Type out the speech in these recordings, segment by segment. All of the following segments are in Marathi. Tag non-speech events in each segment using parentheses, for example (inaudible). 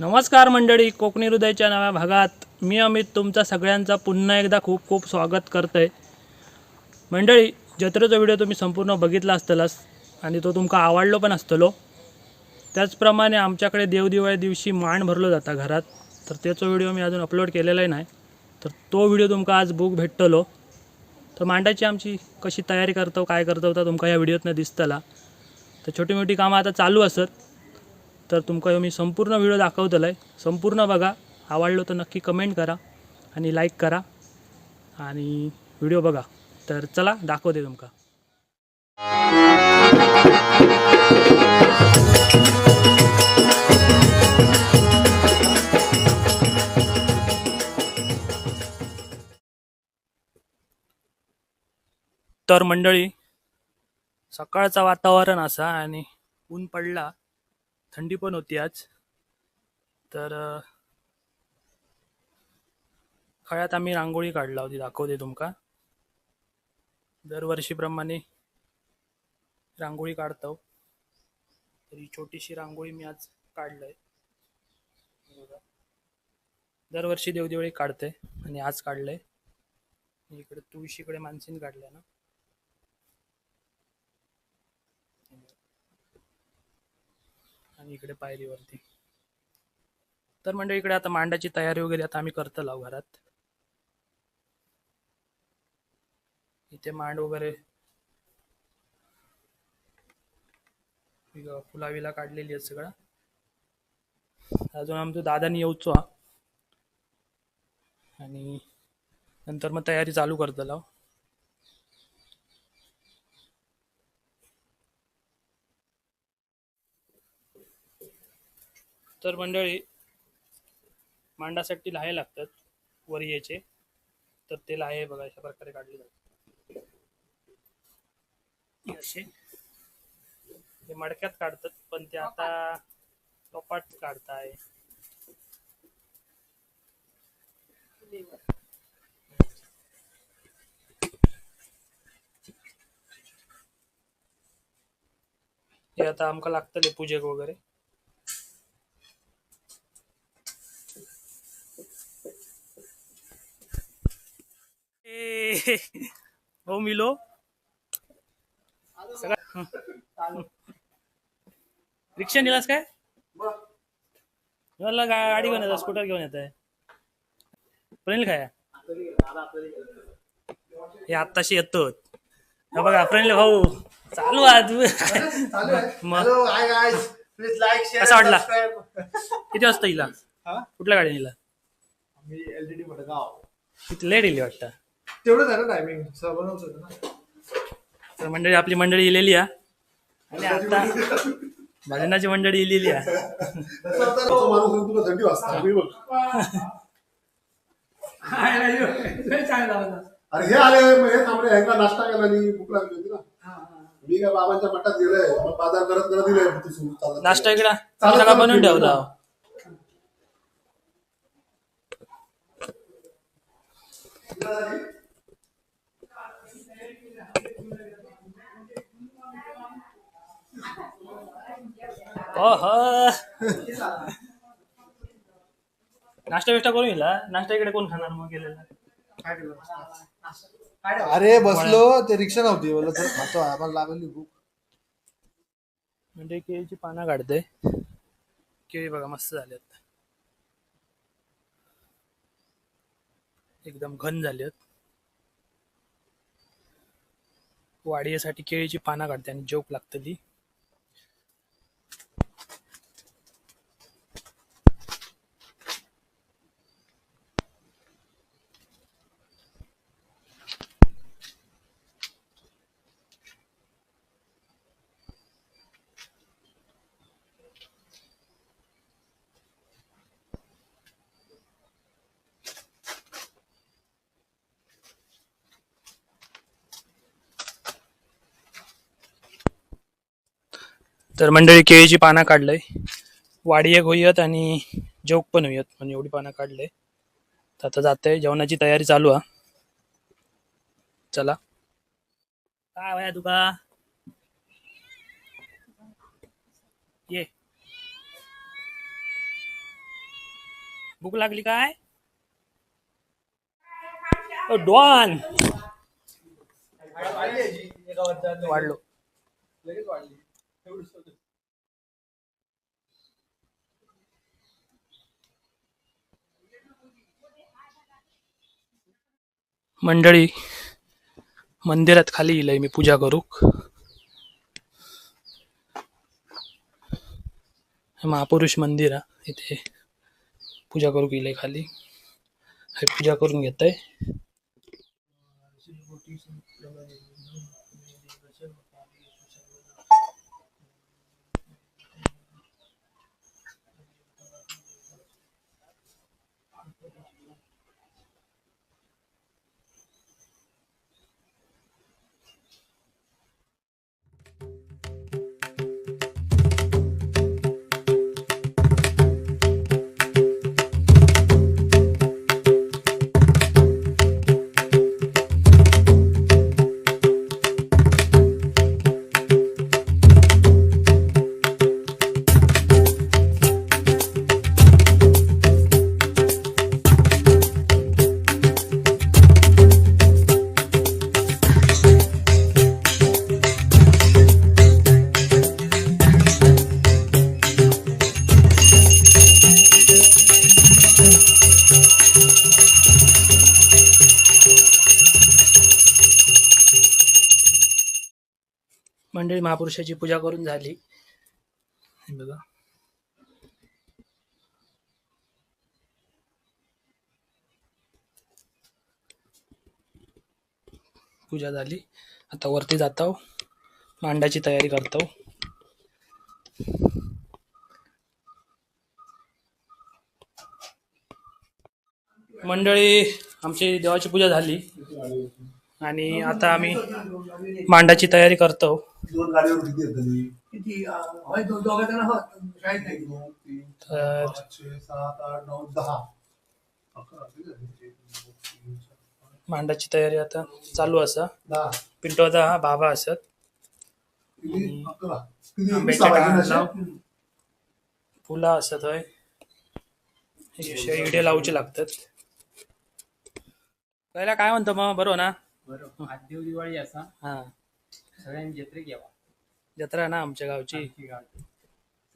नमस्कार मंडळी कोकणी हृदयच्या नव्या भागात मी अमित तुमचा सगळ्यांचा पुन्हा एकदा खूप खूप स्वागत करतो. आहे मंडळी जत्रेचा व्हिडिओ तुम्ही संपूर्ण बघितला असतलास आणि तो तुमका आवडलो पण असतलो. त्याचप्रमाणे आमच्याकडे देवदिवाळी दिवशी मांड भरलो जाता घरात. तर त्याचा व्हिडिओ मी अजून अपलोड केलेलाही नाही. तर तो व्हिडिओ तुमका आज बुक भेटतलो. तर मांडाची आमची कशी तयारी करतो काय करतो तर तुमका या व्हिडिओतनं दिसतला. तर छोटी मोठी कामं आता चालू असत. तर तुमका ह्यो मी संपूर्ण व्हिडिओ दाखवतलो आहे संपूर्ण बघा. आवडलो तर नक्की कमेंट करा आणि लाईक करा आणि व्हिडिओ बघा. तर चला दाखवते तुमका. तर मंडळी सकाळचं वातावरण असा आणि ऊन पडला. थंडी पण होती आज. तर खळ्यात आम्ही रांगोळी काढला होती दाखवते तुमका. दरवर्षीप्रमाणे रांगोळी काढतो. तर ही छोटीशी रांगोळी मी आज काढलंय. दरवर्षी देवदेवळी काढते आणि आज काढलंय. इकडे तुळशीकडे माणसीन काढलंय ना. आणि इकडे पायरीवरती. तर म्हणजे इकडे आता मांडाची तयारी वगैरे आता आम्ही करतो लाव घरात. इथे मांड वगैरे फुलावीला फुलाविला काढलेली आहेत सगळं. अजून आमचं दादानी येऊचो आणि नंतर मग तयारी चालू करतो लाव तर मंडळी मांडासाठी लाहे लागतात वरियेचे तर ते लाहे बघा अशा प्रकारे काढले जातात. असे. ते मडक्यात काढतात पण ते आता कपाट काढताय. हे आता आमका लागतले पूजेक वगैरे. ए, हो मिलो. सगळं. रिक्षा नेलास काय? मला गाडी घेऊन येतात स्कूटर घेऊन येत आहे प्रेल काय हे आत्ताशी येतो. बघा प्रेल भाऊ चालू आज. कसा वाटला? किती वाजता हा? कुठल्या गाडी नेला लेट येईल वाटतं? तेवढंच आहे ना टायमिंग होतं ना. तर मंडळी आपली मंडळी इलेली आणि आता भजनाची मंडळी इलेली तो माणूस तुला थंडी वाजता. मी बोल. अरे हे आले मग हे थांबले ह्यांना नाश्ता केला आणि भूक लागली होती ना. मी काय बाबांच्या मठात गेलोय. मग बाजार करत करत दिले ती सुरू चालत नाश्ता इकडं. चालत सगळा चालत बनवून ठेवला. नाश्ता बिष्टा करून येईल? नाश्ता इकडे कोण खाणार मग गेलेला? अरे बसलो. ते रिक्षा नव्हती. खातो. आम्हाला लागली भूक. म्हणजे केळीची पानं काढते केळी बघा मस्त झाल्यात एकदम घन झाल्यात वाढीसाठी केळीची पानं काढते आणि जोक लागते तर मंडळी केळीची पानं काढलंय. वाडी एक होईयत आणि जोक पण होईयत म्हणजे एवढी पानं काढलंय. तर आता जाते जेवणाची तयारी चालू आहे चला. काय वया तुका? ये. भूक लागली काय? डॉन! वाढलो. मंडळी मंदिरात खाली येईल मी पूजा करूक हे महापुरुष मंदिर आहे इथे पूजा करूक येईल खाली. हे पूजा करून घेत आहे मंडळी महापुरुषाची पूजा करून झाली. बघा. पूजा झाली. आता वरती जातो मांडाची तयारी करतो मंडळी आमची देवाची पूजा झाली. आणि आता आम्ही मांडाची तयारी करतो दोन गाडीवर किती येत किती? अं, होय दो- दोघं जण आहोत. शाळेत नाही. दोन तीन तर पाच छे सात आठ नऊ दहा. अकरा किती झाले? एक, दोन, तीन, चार, पाच, मांडाची तयारी आता चालू असा. दहा. पिंटोचा हा बाबा असत. किती? अकरा. किती? फुला असत होय. इडे लावचे लागतात. पहिला काय म्हणतो मग? बरोबर ना? बरोबर. आज देव दिवाळी असा. हा. सगळ्यांनी जत्रेक यावा जत्रा ना आमच्या गावची. आमची गावची.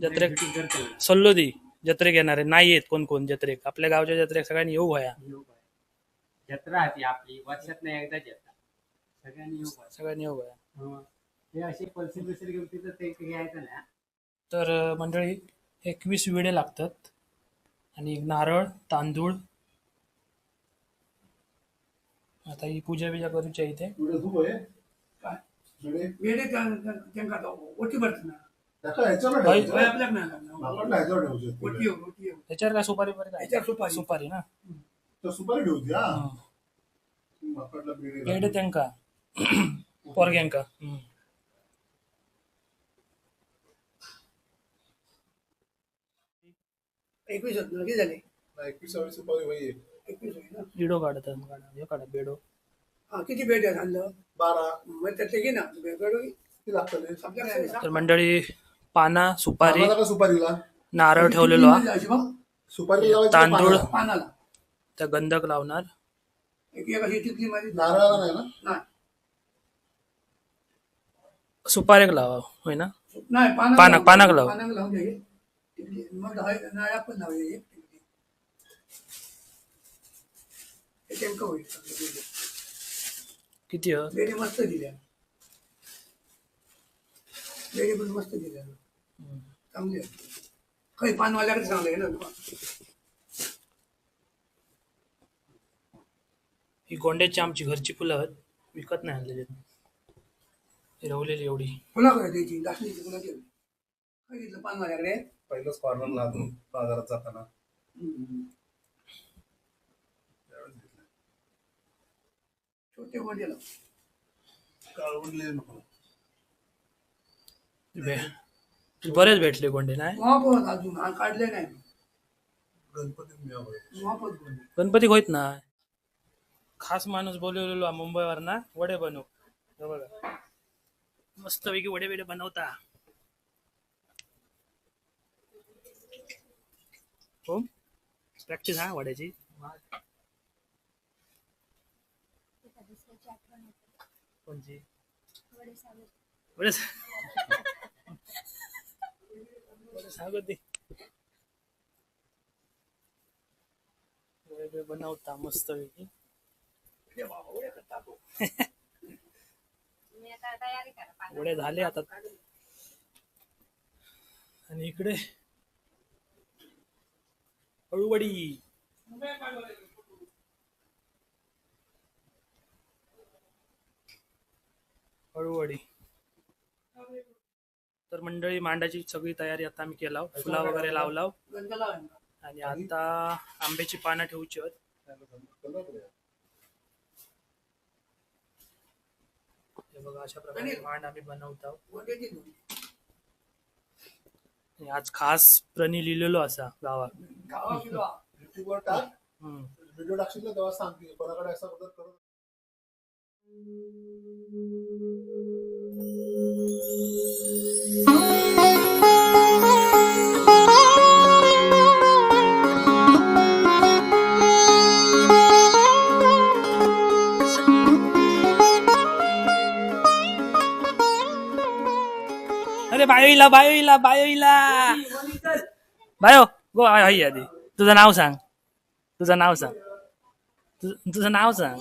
जत्रेक करतो सल्लोदी जत्रेक येणारे नाही येत कोण कोण जत्रेक आपल्या गावच्या जत्रेक सगळ्यांनी येऊ व्हाया येऊ बाय. जत्रा ती आपली. वर्षात नाही एकदा जत्रा. सगळ्यांनी येऊ बाय. सगळ्यांनी येऊ व्हाया हं. ते असे पलसे बिलसे घेऊन तिथं ते घ्यायचं ना तर अं, मंडळी एकवीस विडे लागतात. आणि एक नारळ तांदूळ. आता ही पूजा बिजा करूची आहे इथे. पुढे तू आहे? होय. आपल्याक. त्याच्यावर काय सुपारी वगैरे काय त्याच्यावर सुपारी. सुपारी ना सुपारी ठेवते हा हं. माकडला बिडी पेढे त्यांका पोरग्यांका हं. एकवीस होत ना, किती झाले एकविसावी सुपारी होई एकवीस होईल ना इडो काढतात काढा हे काढा बेडो हा किती आहे आणलं बारा. मग त्यातले घे ना लागतं तर मंडळी पाना सुपारी आम्हाला का सुपारीला? नारळ ठेवलेलो हा. सुपारी लावायची का तांदूळ. पानाला? पानाला. त्या गंधक लावणार. एक एक अशी टिकली माझी. नारळाला नाही ना? नाही. सुपारीक लावा होय ना? नाही पानाला पाना- लावून- टिकली. मग नारळा पण लावूया एक टिकली. हे नेमकं होईल. किती ह? बेडे मस्त दिल्या. बेडे पण मस्त दिल्या. चांगले आहेत. काही पानवाल्याकडे चांगलं आहे ना ही गोंड्याची आमची घरची फुलं आहेत. विकत नाही आणलेली ही रवलेली एवढी. फुला काय द्यायची फुलं ठेवली काय घेतलं पानवाल्याकडे? पहिलंच कॉर्नरला आलो बाजारात जाताना. छोटे नको. भे- बरेच भेटले गोंडे नाही? अजून हा काढले नाही. गणपती मिळावं गणपती होईत ना. खास माणूस बोलवलेलो मुंबईवर ना वडे बनव. हे बघा. मस्तपैकी वडे बिडे बनवता. हो? प्रॅक्टिस हा वड्याची. कोणची? वडे वडे सांगत दे वडे बी बनवता मस्त पैकी. वडे झाले आता. आणि इकडे अळूवडी हळूहळी. तर मंडळी मांडाची सगळी तयारी आता आम्ही केला फुला वगैरे लावलाव. आणि आता आंब्याची पानं ठेवूची बघा अशा प्रकारे मांड आम्ही बनवत आहोत आज खास प्रणी लिहिलेलो असा गावात. गावा व्हिडिओ कोणाकडे असा बायोईला बायोईला बायोईला बायो गो हाय आधी तुझं नाव सांग तुझं नाव सांग तुझं नाव सांग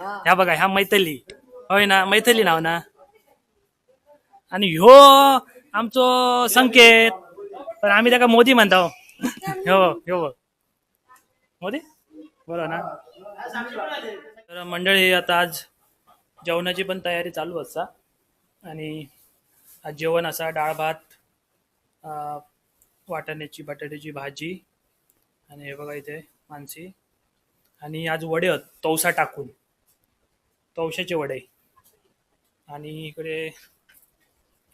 ह्या बघा ह्या मैथली होय ना मैथली नाव ना आणि ह्यो आमचो संकेत पण आम्ही त्याका मोदी म्हणतो हो हो बघ मोदी बरोबर ना तर मंडळी आता आज जेवणाची पण तयारी चालू असता आणि आज जेवण असा डाळ भात वाटाण्याची बटाट्याची भाजी आणि हे बघा इथे मानसी. आणि आज वडे आहेत तवसा टाकून. तवशाचे वडे. आणि इकडे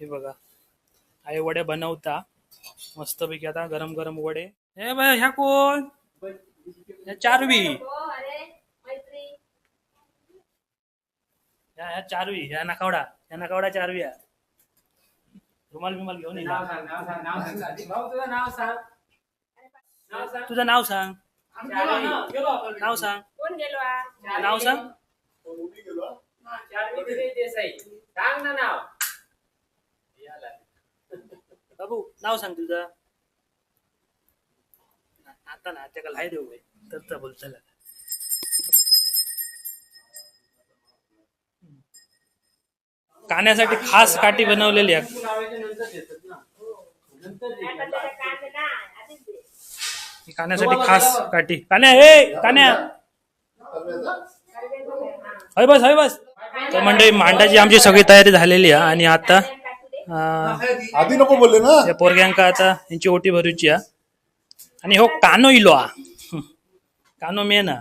हे बघा. आई वडे बनवता. मस्तपैकी आता गरम गरम वडे. हे बघा ह्या कोण? ह्या चारवी. ह्या ह्या चारवी ह्या नाकावडा ह्या नाकावडा चारवी आहे. रुमाल बिमाल घेऊन ये. नाव सांग नाव सांग नाव सांग. भाऊ तुझं नाव सांग. नाव सांग. तुझं नाव सांग. नाव सांग. कोण गेलो आ? नाव सांग. उभी गेलो हा. चारवी दिली देसाई. सांग ना नाव. याला. बाबू नाव सांग तुझं. आता ना त्याला हाय देऊ तर बोल चला. काण्यासाठी खास काठी बनवलेली आहे काण्यासाठी खास काठी कान्या हे कान्या? हय बस हय बस तर मंडळी मांडाची आमची सगळी तयारी झालेली आहे आणि आता. आधी नको बोलले ना त्या पोरग्यांका आता यांची ओटी भरूची आणि हो कानो इलो हा हं. कानो मेन हा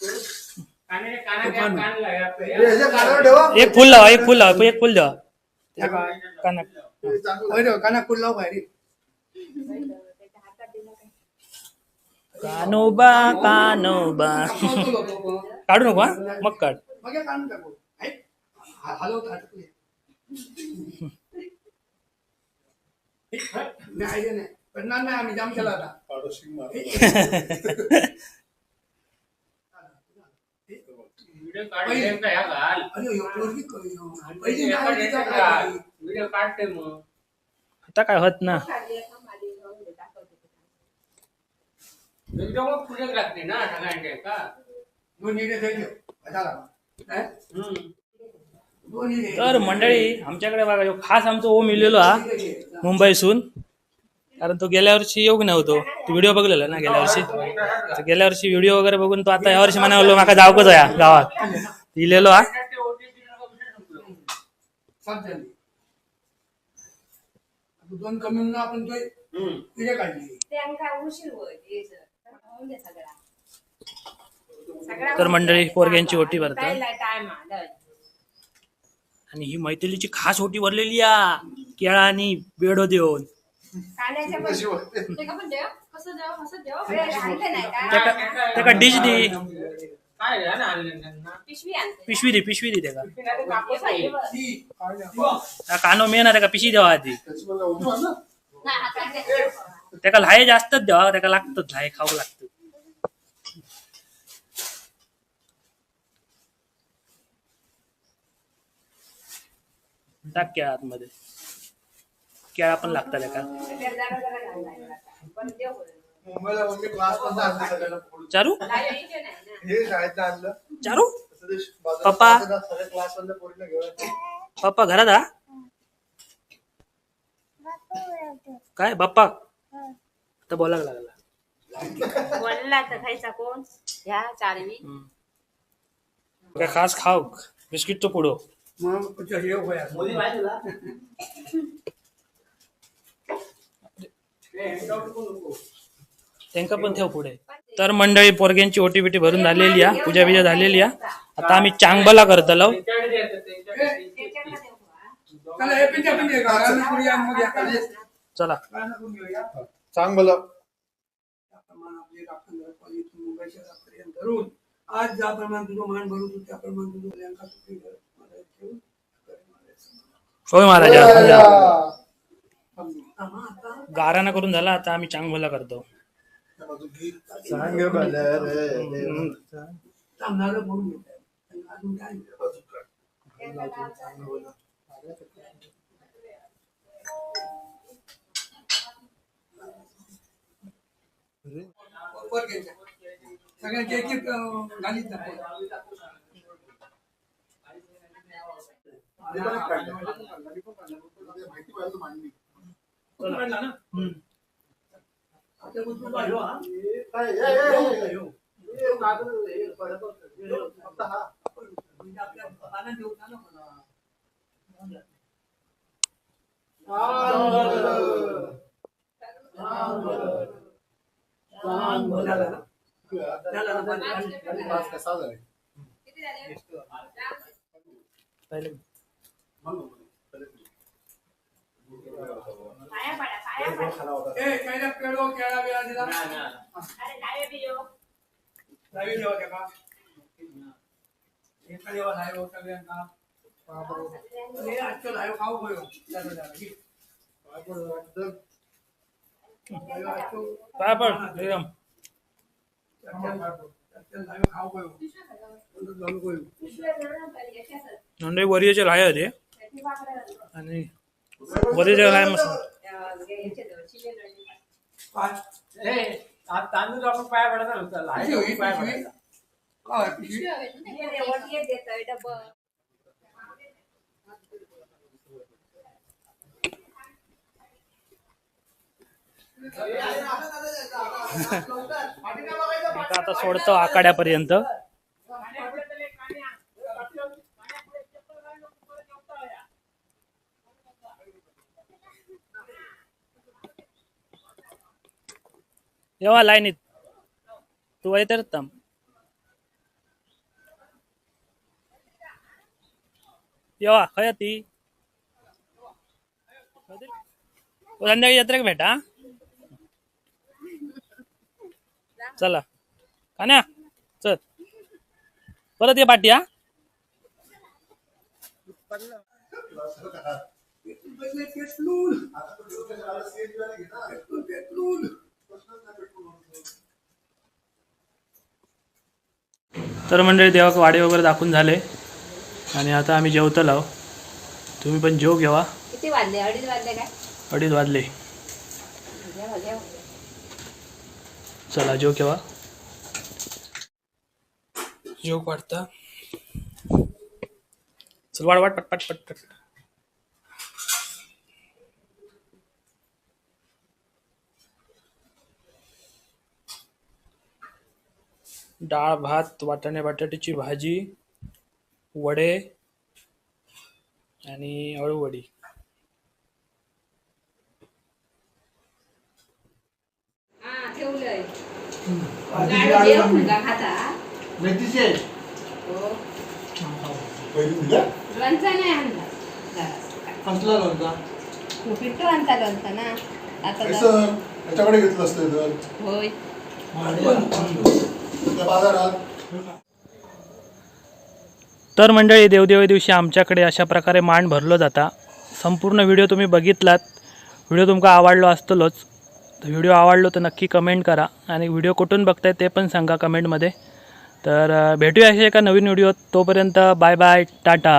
कानाने काना घ्या, कान लावा. हे ह्याच्या कानावर ठेवा. एक फुल लावा एक फुल लावा एक फुल द्या. काना. हे चांगलं. होय रे, काना फुल लाव बाहेर. कानोबा कानोबा. काढू नको हा? मग काढ. नाही आम्ही जाम केला आता. (laughs) व्हिडिओ काढ नेमका ह्या घाल अरे ह्यो पोरगी क- ह्यो. आणि पहिली ते नाही रेकॉर्ड तिचा याच्यात काय घाल. झाली? व्हिडिओ काढते मग आता काय होत ना काढली आहे, थांब, आधी जाऊन दे, दाखवते तुला. व्हिडिओ मग पुढे लागते ना सगळ्यांचे का दोन इडे खाई ठेव. झाला. नाही? हम्म. दोन इडे. तर मंडळी आमच्याकडे बघा ह्यो खास आमचा ओम इलेलो हा. मुंबईसून कारण तो गेल्या वर्षी येऊ नव्हतो. तो व्हिडिओ बघलेला ना गेल्या वर्षी? तर गेल्या वर्षी व्हिडिओ वगैरे बघून तो आता या वर्षी म्हणालो माका जावकच आहे गावात. इलेलो हा. दोन कमी आपण. तर मंडळी. पोरग्यांची ओटी भरतात. आणि ही मैथिलीची खास ओटी भरलेली आ केळा आणि बेडो देऊन. कांद्याच्या पण- कशी वाटते? ते का पण देव? कसं देव? असं देव? अरे, आणलं नाही का? त्याका डिश दे काय आहे ना आणलं त्यांना पिशवी आणते. पिशवी दे पिशवी दे त्याका ते काय ते कापूस आहे. ती त्या कानो मेन आहे त्याका पिशवी द्यावा आधी त्याची मला उभी मार ना. नाही, हातात दे. त्याका लाहे जास्तच द्यावा त्याका लागतच लाहे खाऊ लागतं टाक केळा आतमध्ये केळा पण लागतात सगळ्यांना चारू. हे चारू? ते पप्पा. पप्पा घरात हा? काय बाप्पा? आता बोलायला लागला बोलला तर खायचा कोण? ह्या चारवी. काय खास खाऊ बिस्किटचं पुढं. मग हे होया. त्यांका पण ठेव पुढे. तर मंडळी पोरग्यांची ओटी बिटी भरून झालेली आहे पूजा बिजा झालेली आहे आता आम्ही चांगबला करतलो. चला हे धरून आज ज्याप्रमाणे तुझं मान भरू तू त्याप्रमाणे तुझं महाराजा आम्हा गाराना करून झाला आता आम्ही चांगबला करतो. सगळ्यांचे एक एक अं, माहिती पाहिजे मांडणी झालं ना? झालं ना? पाणी, पाणी, पाणी. पाच का सहा झाले किती झाले? पहिले पाया पडा, पाया पडा. ए, कैला बिळा दिला? अरे लाईव्ह video. लावी देवा त्याका. एका देवा लावी होता. हे एकदम. पिशव्या जरा खाली याच्यातच. नंडे वरीचे लाय होते त्याची आणि वरीचे लाय मस्त तांदूळ आपण पाया पडायचा पाया. पडायचा. आता आता सोडतो आखाड्यापर्यंत येवा लाईनीत. तू वय तर थांब. येवा खय ती. संध्याकाळी यात्रेक भेटा हा? चला. कान्या चल. परत ये पाठी हा? पेटलून. तर मंडळी देवाक वाडे वगैरे दाखवून झाले. आणि आता आम्ही जेवतलो तुम्ही पण जेव घेवा. किती वाजले? अडीच वाजले काय? अडीच वाजले. जेवा, जेवा. चला जेव केव्हा जेव वाटता चल वाट वाट पट पट पट पट. डाळ भात वाटाणे बटाट्याची भाजी वडे आणि अळूवडी. ठेवलंय. लाडू जेव मुलगा खाता. मेथीचे हो. पहिली दिल्या लोणचा नाही आणला जरासं. कसला लोणचा पिट्टू आणता लोणचा ना. आता जरा- कसं याच्याकडे घेतलं असतं होय. तर मंडळी देवदेवी दिवशी आमच्याकडे अशा प्रकारे मांड भरलो जाता. संपूर्ण व्हिडिओ तुम्ही बघितलात. व्हिडिओ तुमका आवडलो असतलोच तर व्हिडिओ आवडलो तर नक्की कमेंट करा आणि व्हिडिओ कुठून बघताय ते पण सांगा कमेंटमध्ये. तर भेटूया अशा एका नवीन व्हिडिओत. तोपर्यंत बाय बाय टाटा.